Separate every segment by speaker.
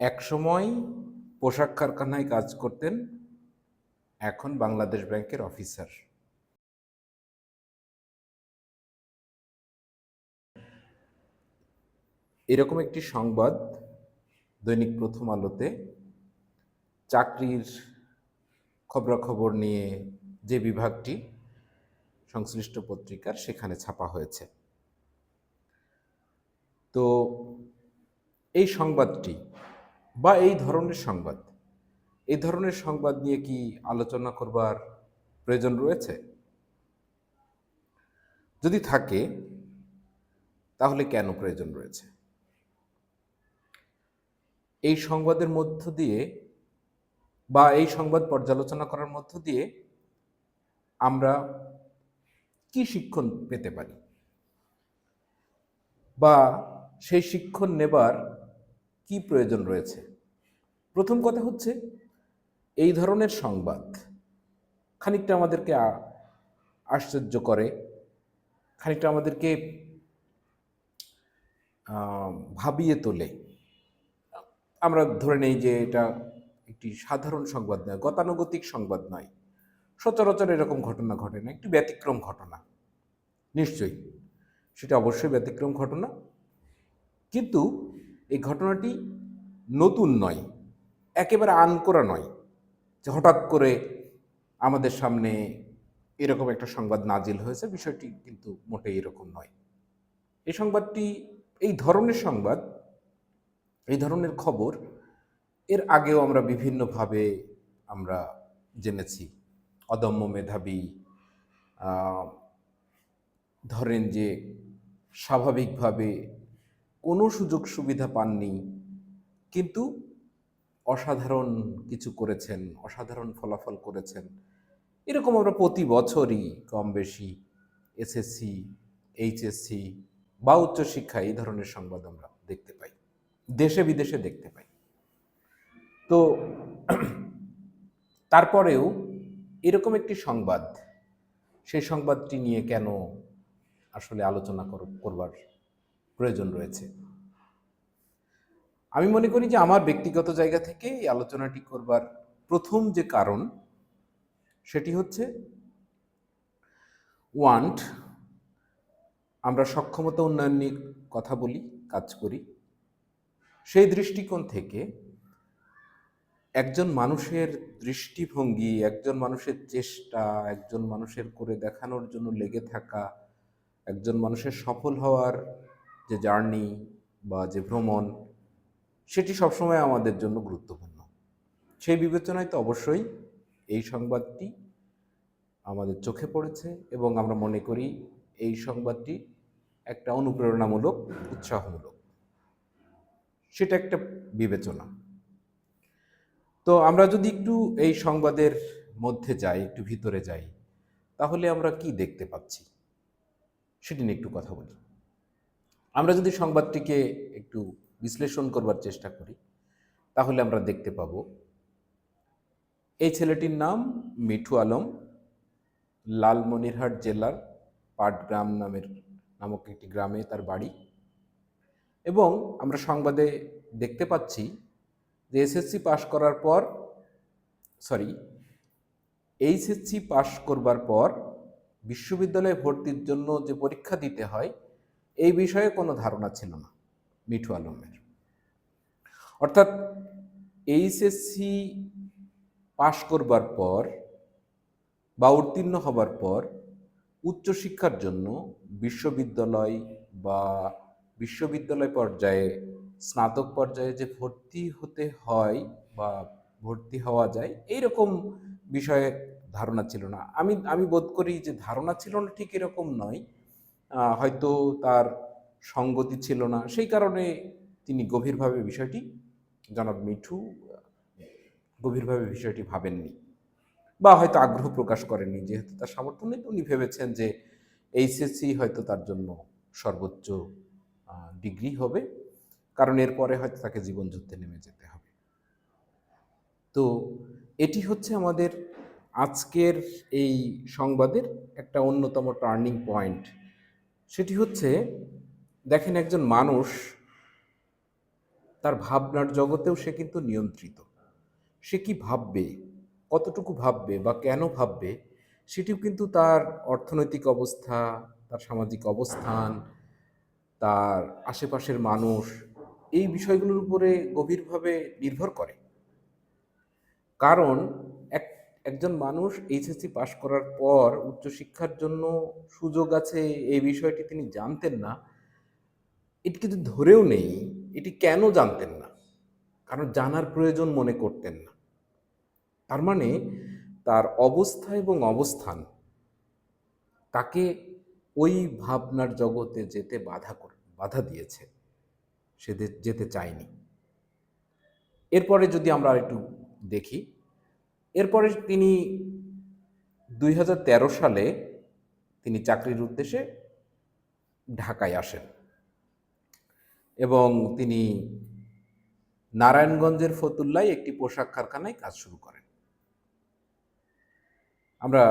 Speaker 1: একসময় পোশাক কারখানায় কাজ করতেন, এখন বাংলাদেশ ব্যাংকের অফিসার। এরকম একটি সংবাদ দৈনিক প্রথম আলোতে চাকরির খবরাখবর নিয়ে যে বিভাগটি সংশ্লিষ্ট পত্রিকার সেখানে ছাপা হয়েছে। তো এই সংবাদটি বা এই ধরনের সংবাদ? এই ধরনের সংবাদ নিয়ে কি আলোচনা করবার প্রয়োজন রয়েছে? যদি থাকে, তাহলে কেন প্রয়োজন রয়েছে? এই সংবাদের মধ্য দিয়ে বা এই সংবাদ পর্যালোচনা করার মধ্য দিয়ে আমরা কি শিক্ষণ পেতে পারি? বা সেই শিক্ষণ নেবার কি প্রয়োজন রয়েছে? প্রথম কথা হচ্ছে, এই ধরনের সংবাদ খানিকটা আমাদেরকে আশ্চর্য করে, খানিকটা আমাদেরকে ভাবিয়ে তোলে। আমরা ধরে নেই যে এটা একটি সাধারণ সংবাদ নয়, গতানুগতিক সংবাদ নয়। সচরাচর এরকম ঘটনা ঘটে না, একটি ব্যতিক্রম ঘটনা, নিশ্চয়ই। সেটা অবশ্যই ব্যতিক্রম ঘটনা। কিন্তু এই ঘটনাটি নতুন নয়, একেবারে আনকরা নয় যে হঠাৎ করে আমাদের সামনে এরকম একটা সংবাদ নাজিল হয়েছে। বিষয়টি কিন্তু মোটেই এরকম নয়। এই সংবাদটি, এই ধরনের সংবাদ, এই ধরনের খবর এর আগেও আমরা বিভিন্নভাবে আমরা জেনেছি। অদম্য মেধাবী ধরেন যে স্বাভাবিকভাবে কোনো সুযোগ সুবিধা পাননি, কিন্তু অসাধারণ কিছু করেছেন, অসাধারণ ফলাফল করেছেন। এরকম আমরা প্রতি বছরই কম বেশি এসএসসি, এইচএসসি বা উচ্চশিক্ষা এই ধরনের সংবাদ আমরা দেখতে পাই, দেশে বিদেশে দেখতে পাই। তো তারপরেও এরকম একটি সংবাদ, সেই সংবাদটি নিয়ে কেন আসলে আলোচনা কর- করবার প্রয়োজন রয়েছে। আমি মনে করি যে আমার ব্যক্তিগত জায়গা থেকে এই আলোচনাটি করবার প্রথম যে কারণ, সেটি হচ্ছে ওয়ান্ট আমরা সক্ষমতা উন্নয়ন নিয়ে কথা বলি, কাজ করি। সেই দৃষ্টিকোণ থেকে একজন মানুষের দৃষ্টিভঙ্গি, একজন মানুষের চেষ্টা, একজন মানুষের করে দেখানোর জন্য লেগে থাকা, একজন মানুষের সফল হওয়ার যে জার্নি বা যে ভ্রমণ, সেটি সবসময় আমাদের জন্য গুরুত্বপূর্ণ। সেই বিবেচনায় তো অবশ্যই এই সংবাদটি আমাদের চোখে পড়েছে এবং আমরা মনে করি এই সংবাদটি একটা অনুপ্রেরণামূলক, উৎসাহমূলক। সেটা একটা বিবেচনা। তো আমরা যদি একটু এই সংবাদের মধ্যে যাই, একটু ভিতরে যাই, তাহলে আমরা কি দেখতে পাচ্ছি? সেটি নিয়ে একটু কথা বলি। আমরা যদি সংবাদটিকে একটু বিশ্লেষণ করবার চেষ্টা করি, তাহলে আমরা দেখতে পাব, এই ছেলেটির নাম মিঠু আলম, লালমনিরহাট জেলার পাটগ্রাম নামের নামক একটি গ্রামে তার বাড়ি। এবং আমরা সংবাদে দেখতে পাচ্ছি যে এসএসসি পাশ করার পর সরি এইচএসসি পাশ করবার পর বিশ্ববিদ্যালয়ে ভর্তির জন্য যে পরীক্ষা দিতে হয় এই বিষয়ে কোনো ধারণা ছিল না মিঠু আলমের। অর্থাৎ এইচএসসি পাশ করবার পর বা উত্তীর্ণ হবার পর উচ্চশিক্ষার জন্য বিশ্ববিদ্যালয় বা বিশ্ববিদ্যালয় পর্যায়ে, স্নাতক পর্যায়ে যে ভর্তি হতে হয় বা ভর্তি হওয়া যায়, এইরকম বিষয়ে ধারণা ছিল না। আমি আমি বোধ করি যে ধারণা ছিল না, ঠিক এরকম নয়। হয়তো তার সঙ্গতি ছিল না। সেই কারণে তিনি গভীরভাবে বিষয়টি, জনাব মিঠু, গভীরভাবে বিষয়টি ভাবেননি বা হয়তো আগ্রহ প্রকাশ করেননি, যেহেতু তার সামর্থ্য নেই। উনি ভেবেছেন যে এইচএসসি হয়তো তার জন্য সর্বোচ্চ ডিগ্রি হবে, কারণ এরপরে হয়তো তাকে জীবনযুদ্ধে নেমে যেতে হবে। তো এটি হচ্ছে আমাদের আজকের এই সংবাদের একটা অন্যতম টার্নিং পয়েন্ট সেটি হচ্ছে, দেখেন একজন মানুষ, তার ভাবনার জগতেও সে কিন্তু নিয়ন্ত্রিত। সে কি ভাববে, কতটুকু ভাববে বা কেন ভাববে, সেটিও কিন্তু তার অর্থনৈতিক অবস্থা, তার সামাজিক অবস্থান, তার আশেপাশের মানুষ, এই বিষয়গুলোর উপরে গভীরভাবে নির্ভর করে। কারণ একজন মানুষ এইচএসসি পাশ করার পর উচ্চশিক্ষার জন্য সুযোগ আছে এই বিষয়টি তিনি জানতেন না। এটি কিন্তু ধরেও নেই, এটি কেন জানতেন না? কারণ জানার প্রয়োজন মনে করতেন না। তার মানে তার অবস্থা এবং অবস্থান তাকে ওই ভাবনার জগতে যেতে বাধা করে, বাধা দিয়েছে। সে যেতে চায়নি। এরপরে যদি আমরা আরেকটু দেখি এরপরে তিনি দুই হাজার তেরো সালে তিনি চাকরির উদ্দেশ্যে ঢাকায় আসেন এবং তিনি নারায়ণগঞ্জের ফতুল্লায় একটি পোশাক কারখানায় কাজ শুরু করেন। আমরা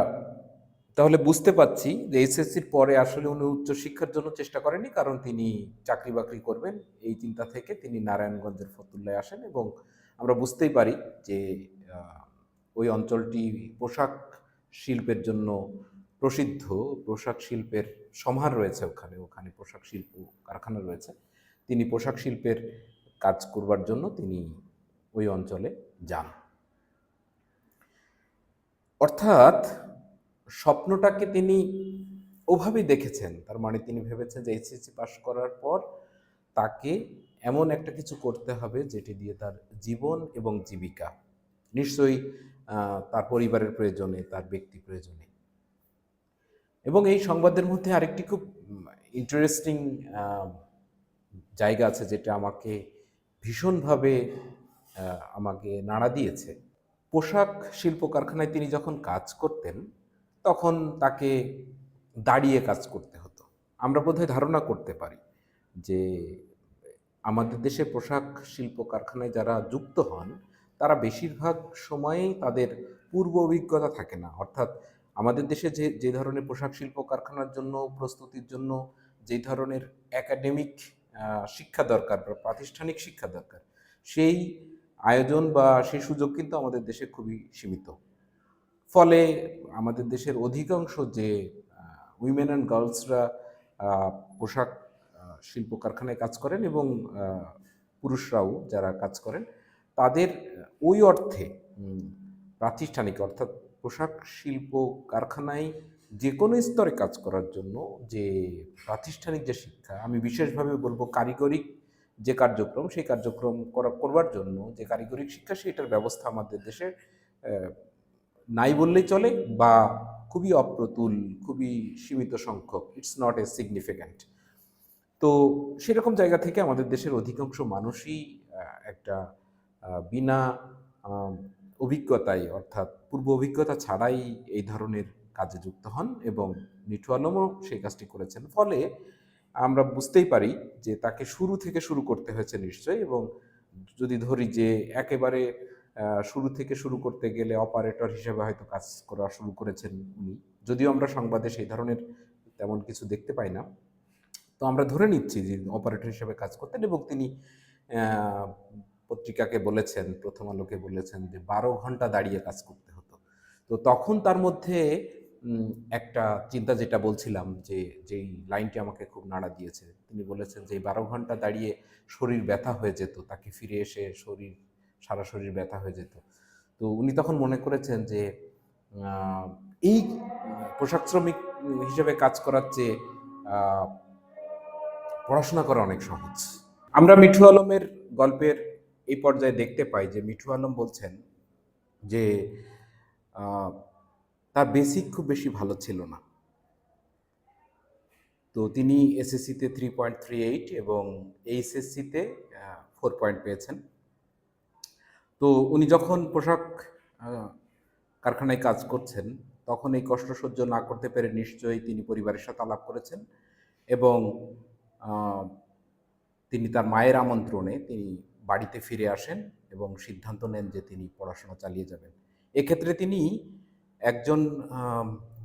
Speaker 1: তাহলে বুঝতে পাচ্ছি যে এসএসসির পরে আসলে উনি উচ্চশিক্ষার জন্য চেষ্টা করেনি কারণ তিনি চাকরি বাকরি করবেন এই চিন্তা থেকে তিনি নারায়ণগঞ্জের ফতুল্লায় আসেন এবং আমরা বুঝতেই পারি যে ওই অঞ্চলটি পোশাক শিল্পের জন্য প্রসিদ্ধ। পোশাক শিল্পের সমাহার রয়েছে ওখানে। ওখানে পোশাক শিল্প কারখানা রয়েছে। তিনি পোশাক শিল্পের কাজ করবার জন্য তিনি ওই অঞ্চলে যান। অর্থাৎ স্বপ্নটাকে তিনি ওভাবেই দেখেছেন। তার মানে তিনি ভেবেছেন যে এইচএসসি পাশ করার পর তাকে এমন একটা কিছু করতে হবে যেটি দিয়ে তার জীবন এবং জীবিকা নিশ্চয়ই তার পরিবারের প্রয়োজনে, তার ব্যক্তি প্রয়োজনে। এবং এই সংবাদের মধ্যে আরেকটি খুব ইন্টারেস্টিং জায়গা আছে যেটা আমাকে ভীষণভাবে আমাকে নাড়া দিয়েছে। পোশাক শিল্প কারখানায় তিনি যখন কাজ করতেন, তখন তাকে দাঁড়িয়ে কাজ করতে হতো। আমরা বোধহয় ধারণা করতে পারি যে, আমাদের দেশে পোশাক শিল্প কারখানায় যারা যুক্ত হন তারা বেশিরভাগ সময়েই তাদের পূর্ব অভিজ্ঞতা থাকে না। অর্থাৎ আমাদের দেশে যে যে ধরনের পোশাক শিল্প কারখানার জন্য, প্রস্তুতির জন্য যে ধরনের একাডেমিক শিক্ষা দরকার বা প্রাতিষ্ঠানিক শিক্ষা দরকার, সেই আয়োজন বা সেই সুযোগ কিন্তু আমাদের দেশে খুবই সীমিত। ফলে আমাদের দেশের অধিকাংশ যে উইমেন অ্যান্ড গার্লসরা পোশাক শিল্প কারখানায় কাজ করেন এবং পুরুষরাও যারা কাজ করেন তাদের, ওই অর্থে প্রাতিষ্ঠানিক, অর্থাৎ পোশাক শিল্প কারখানায় যে কোনো স্তরে কাজ করার জন্য যে প্রাতিষ্ঠানিক যে শিক্ষা, আমি বিশেষভাবে বলব কারিগরিক যে কার্যক্রম, সেই কার্যক্রম করা, করবার জন্য যে কারিগরিক শিক্ষা, সেটার ব্যবস্থা আমাদের দেশে নাই বললেই চলে বা খুবই অপ্রতুল, খুবই সীমিত সংখ্যক ইটস নট এ সিগনিফিক্যান্ট তো সেরকম জায়গা থেকে আমাদের দেশের অধিকাংশ মানুষই একটা বিনা অভিজ্ঞতায়, অর্থাৎ পূর্ব অভিজ্ঞতা ছাড়াই এই ধরনের কাজে যুক্ত হন এবং মিঠু আলমও সেই কাজটি করেছেন। ফলে আমরা বুঝতেই পারি যে তাকে শুরু থেকে শুরু করতে হয়েছে নিশ্চয়ই এবং যদি ধরি যে একেবারে শুরু থেকে শুরু করতে গেলে অপারেটর হিসেবে হয়তো কাজ করা শুরু করেছেন উনি। যদিও আমরা সংবাদে সেই ধরনের তেমন কিছু দেখতে পাই না। তো আমরা ধরে নিচ্ছি যে অপারেটর হিসেবে কাজ করতেন এবং তিনি পত্রিকাকে বলেছেন, প্রথম আলোকে বলেছেন যে বারো ঘণ্টা দাঁড়িয়ে কাজ করতে হতো। তো তখন তার মধ্যে একটা চিন্তা যেটা বলছিলাম যে, যেই লাইনটি আমাকে খুব নাড়া দিয়েছে, তিনি বলেছেন যে বারো ঘণ্টা দাঁড়িয়ে শরীর ব্যথা হয়ে যেত, তাকে ফিরে এসে শরীর, সারা শরীর ব্যথা হয়ে যেত। তো উনি তখন মনে করেছেন যে এই পোশাক শ্রমিক হিসেবে কাজ করার চেয়ে পড়াশোনা করা অনেক সহজ। আমরা মিঠু আলমের গল্পের এই পর্যায়ে দেখতে পাই যে মিঠু আলম বলছেন যে তার বেসিক খুব বেশি ভালো ছিল না। তো তিনি এসএসসিতে থ্রি পয়েন্ট থ্রি এইট এবং এইচএসসিতে ফোর পয়েন্ট পেয়েছেন। তো উনি যখন পোশাক কারখানায় কাজ করছেন, তখন এই কষ্ট সহ্য না করতে পেরে নিশ্চয়ই তিনি পরিবারের সাথে আলাপ করেছেন এবং তিনি তার মায়ের আমন্ত্রণে তিনি বাড়িতে ফিরে আসেন এবং সিদ্ধান্ত নেন যে তিনি পড়াশোনা চালিয়ে যাবেন। এক্ষেত্রে তিনি একজন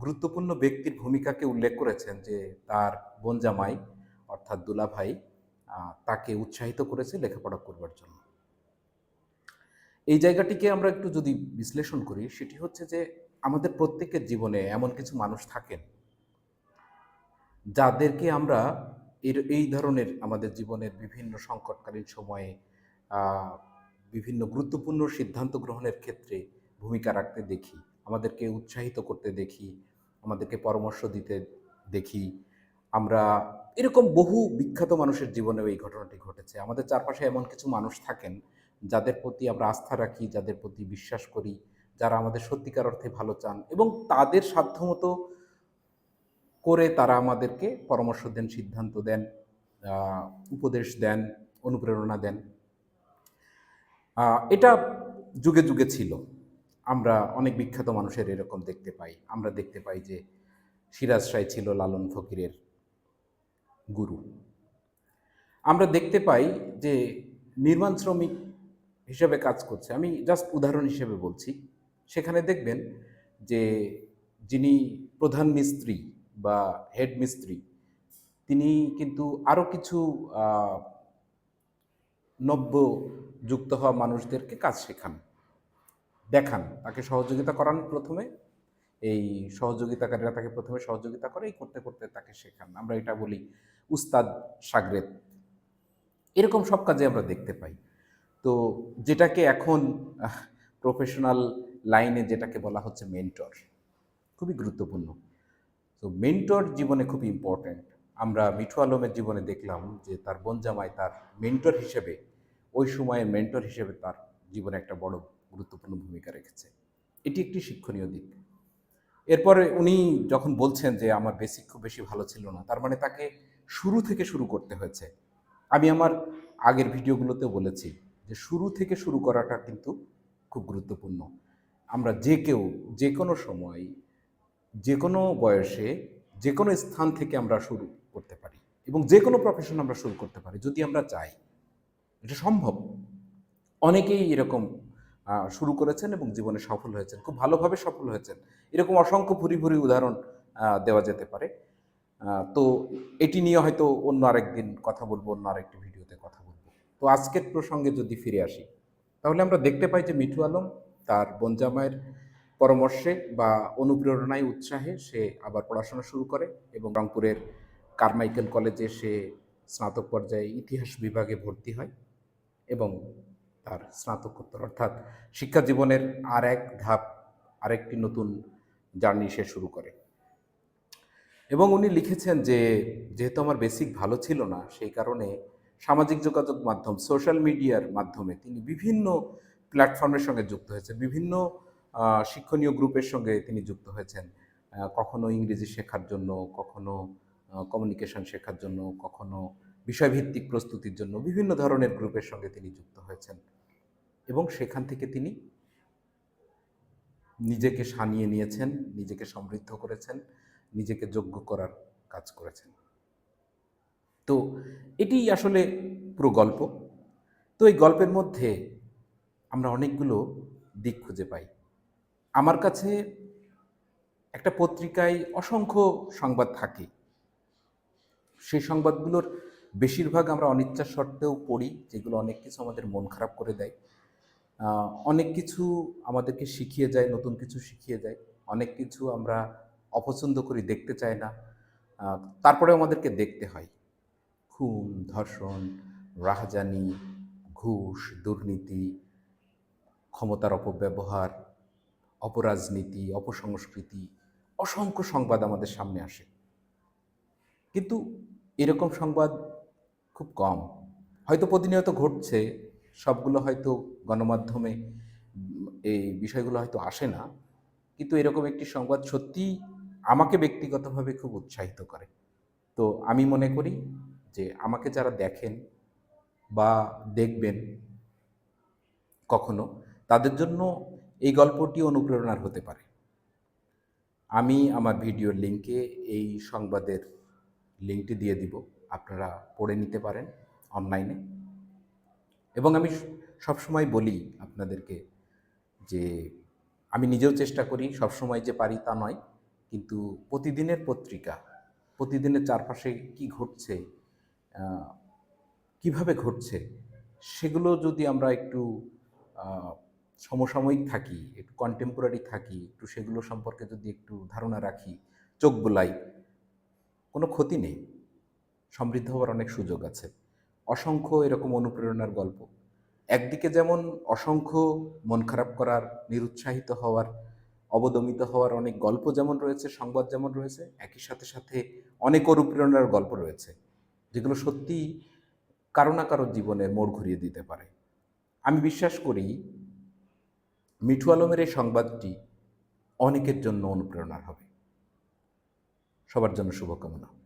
Speaker 1: গুরুত্বপূর্ণ ব্যক্তির ভূমিকাকে উল্লেখ করেছেন যে তার বোন জামাই, অর্থাৎ দুলাভাই তাকে উৎসাহিত করেছে লেখাপড়া করবার জন্য। এই জায়গাটিকে আমরা একটু যদি বিশ্লেষণ করি, সেটি হচ্ছে যে আমাদের প্রত্যেকের জীবনে এমন কিছু মানুষ থাকেন যাদেরকে আমরা এর, এই ধরনের আমাদের জীবনের বিভিন্ন সংকটকালীন সময়ে বিভিন্ন গুরুত্বপূর্ণ সিদ্ধান্ত গ্রহণের ক্ষেত্রে ভূমিকা রাখতে দেখি, আমাদেরকে উৎসাহিত করতে দেখি, আমাদেরকে পরামর্শ দিতে দেখি। আমরা এরকম বহু বিখ্যাত মানুষের জীবনেও এই ঘটনাটি ঘটেছে। আমাদের চারপাশে এমন কিছু মানুষ থাকেন, যাদের প্রতি আমরা আস্থা রাখি, যাদের প্রতি বিশ্বাস করি, যারা আমাদের সত্যিকার অর্থে ভালো চান এবং তাদের সাধ্যমতো করে তারা আমাদেরকে পরামর্শ দেন, সিদ্ধান্ত দেন উপদেশ দেন, অনুপ্রেরণা দেন। এটা যুগে যুগে ছিল। আমরা অনেক বিখ্যাত মানুষের এরকম দেখতে পাই। আমরা দেখতে পাই যে সিরাজ রায় ছিল লালন ফকিরের গুরু। আমরা দেখতে পাই যে নির্মাণ শ্রমিক হিসেবে কাজ করছে। আমি জাস্ট উদাহরণ হিসেবে বলছি। সেখানে দেখবেন যে যিনি প্রধান মিস্ত্রি বা হেড মিস্ত্রি, তিনি কিন্তু আরও কিছু নব্য যুক্ত হওয়া মানুষদেরকে কাজ শেখান, দেখান, তাকে সহযোগিতা করান প্রথমে। এই সহযোগিতাকারীরা তাকে প্রথমে সহযোগিতা করে, এই করতে করতে তাকে শেখান। আমরা এটা বলি উস্তাদ সাগরেদ এরকম সব কাজে আমরা দেখতে পাই। তো যেটাকে এখন প্রফেশনাল লাইনে যেটাকে বলা হচ্ছে মেন্টর খুবই গুরুত্বপূর্ণ। তো মেন্টর জীবনে খুব ইম্পর্ট্যান্ট আমরা মিঠু আলমের জীবনে দেখলাম যে তার বনজামাই তার মেন্টর হিসেবে ওই সময়ে মেন্টর হিসেবে তার জীবনে একটা বড় গুরুত্বপূর্ণ ভূমিকা রেখেছে। এটি একটি শিক্ষণীয় দিক। এরপরে উনি যখন বলছেন যে আমার বেসিক খুব বেশি ভালো ছিল না, তার মানে তাকে শুরু থেকে শুরু করতে হয়েছে। আমি আমার আগের ভিডিওগুলোতেও বলেছি যে শুরু থেকে শুরু করাটা কিন্তু খুব গুরুত্বপূর্ণ। আমরা যে কেউ, যে কোনো সময়, যে কোনো বয়সে, যে কোনো স্থান থেকে আমরা শুরু করতে পারি এবং যে কোনো প্রফেশন আমরা শুরু করতে পারি। যদি আমরা চাই এটা সম্ভব। অনেকেই এরকম শুরু করেছেন এবং জীবনে সফল হয়েছেন, খুব ভালোভাবে সফল হয়েছেন। এরকম অসংখ্য ভুরি ভুরি উদাহরণ দেওয়া যেতে পারে। তো এটি নিয়ে হয়তো অন্য আরেকদিন কথা বলব, অন্য আরেকটি ভিডিওতে কথা বলব। তো আজকের প্রসঙ্গে যদি ফিরে আসি, তাহলে আমরা দেখতে পাই যে মিঠু আলম তার বনজামায়ের পরামর্শে বা অনুপ্রেরণায় উৎসাহে সে আবার পড়াশোনা শুরু করে এবং রংপুরের কারমাইকেল কলেজে সে স্নাতক পর্যায়ে ইতিহাস বিভাগে ভর্তি হয়। এবং তার স্নাতকোত্তর। অর্থাৎ শিক্ষা জীবনের আর এক ধাপ, আরেকটি নতুন জার্নি সে শুরু করে। এবং উনি লিখেছেন যে, যেহেতু আমার বেসিক ভালো ছিল না, সেই কারণে সামাজিক যোগাযোগ মাধ্যম, সোশ্যাল মিডিয়ার মাধ্যমে তিনি বিভিন্ন প্ল্যাটফর্মের সঙ্গে যুক্ত হয়েছেন। বিভিন্ন শিক্ষণীয় গ্রুপের সঙ্গে তিনি যুক্ত হয়েছেন। কখনো ইংরেজি শেখার জন্য, কখনো কমিউনিকেশন শেখার জন্য, কখনো বিষয়ভিত্তিক প্রস্তুতির জন্য বিভিন্ন ধরনের গ্রুপের সঙ্গে তিনি যুক্ত হয়েছেন এবং সেখান থেকে তিনি নিজেকে সানিয়ে নিয়েছেন, নিজেকে সমৃদ্ধ করেছেন, নিজেকে যোগ্য করার কাজ করেছেন। তো এটি আসলে পুরো গল্প। তো এই গল্পের মধ্যে আমরা অনেকগুলো দিক খুঁজে পাই। আমার কাছে একটা পত্রিকায় অসংখ্য সংবাদ থাকে। সেই সংবাদগুলোর বেশিরভাগ আমরা অনিচ্ছা সত্ত্বেও পড়ি, যেগুলো অনেক কিছু আমাদের মন খারাপ করে দেয়। অনেক কিছু আমাদেরকে শিখিয়ে যায়, নতুন কিছু শিখিয়ে যায়। অনেক কিছু আমরা অপছন্দ করি, দেখতে চাই না। তারপরে আমাদেরকে দেখতে হয়। খুন, ধর্ষণ, রাহাজানি, ঘুষ, দুর্নীতি, ক্ষমতার অপব্যবহার, অপরাজনীতি, অপসংস্কৃতি, অসংখ্য সংবাদ আমাদের সামনে আসে। কিন্তু এরকম সংবাদ খুব কম। হয়তো প্রতিনিয়ত ঘটছে, সবগুলো হয়তো গণমাধ্যমে এই বিষয়গুলো হয়তো আসে না, কিন্তু এরকম একটি সংবাদ সত্যি আমাকে ব্যক্তিগতভাবে খুব উৎসাহিত করে। তো আমি মনে করি যে আমাকে যারা দেখেন বা দেখবেন কখনো, তাদের জন্য এই গল্পটি অনুপ্রেরণার হতে পারে। আমি আমার ভিডিওর লিঙ্কে এই সংবাদের লিঙ্কটি দিয়ে দিব। আপনারা পড়ে নিতে পারেন অনলাইনে। এবং আমি সবসময় বলি আপনাদেরকে যে আমি নিজেও চেষ্টা করি সবসময় যে পারি তা নয়, কিন্তু প্রতিদিনের পত্রিকা, প্রতিদিনের চারপাশে কি ঘটছে কীভাবে ঘটছে, সেগুলো যদি আমরা একটু সমসাময়িক থাকি, একটু কন্টেম্পোরারি থাকি, একটু সেগুলো সম্পর্কে যদি একটু ধারণা রাখি, চোখ বোলাই, কোনো ক্ষতি নেই। সমৃদ্ধ হওয়ার অনেক সুযোগ আছে। অসংখ্য এরকম অনুপ্রেরণার গল্প। একদিকে যেমন অসংখ্য মন খারাপ করার, নিরুৎসাহিত হওয়ার, অবদমিত হওয়ার অনেক গল্প যেমন রয়েছে, সংবাদ যেমন রয়েছে, একই সাথে সাথে অনেক অনুপ্রেরণার গল্প রয়েছে, যেগুলো সত্যি কারও না কারোর জীবনের মোড় ঘুরিয়ে দিতে পারে। আমি বিশ্বাস করি মিঠু আলমের এই সংবাদটি অনেকের জন্য অনুপ্রেরণার হবে। সবার জন্য শুভকামনা।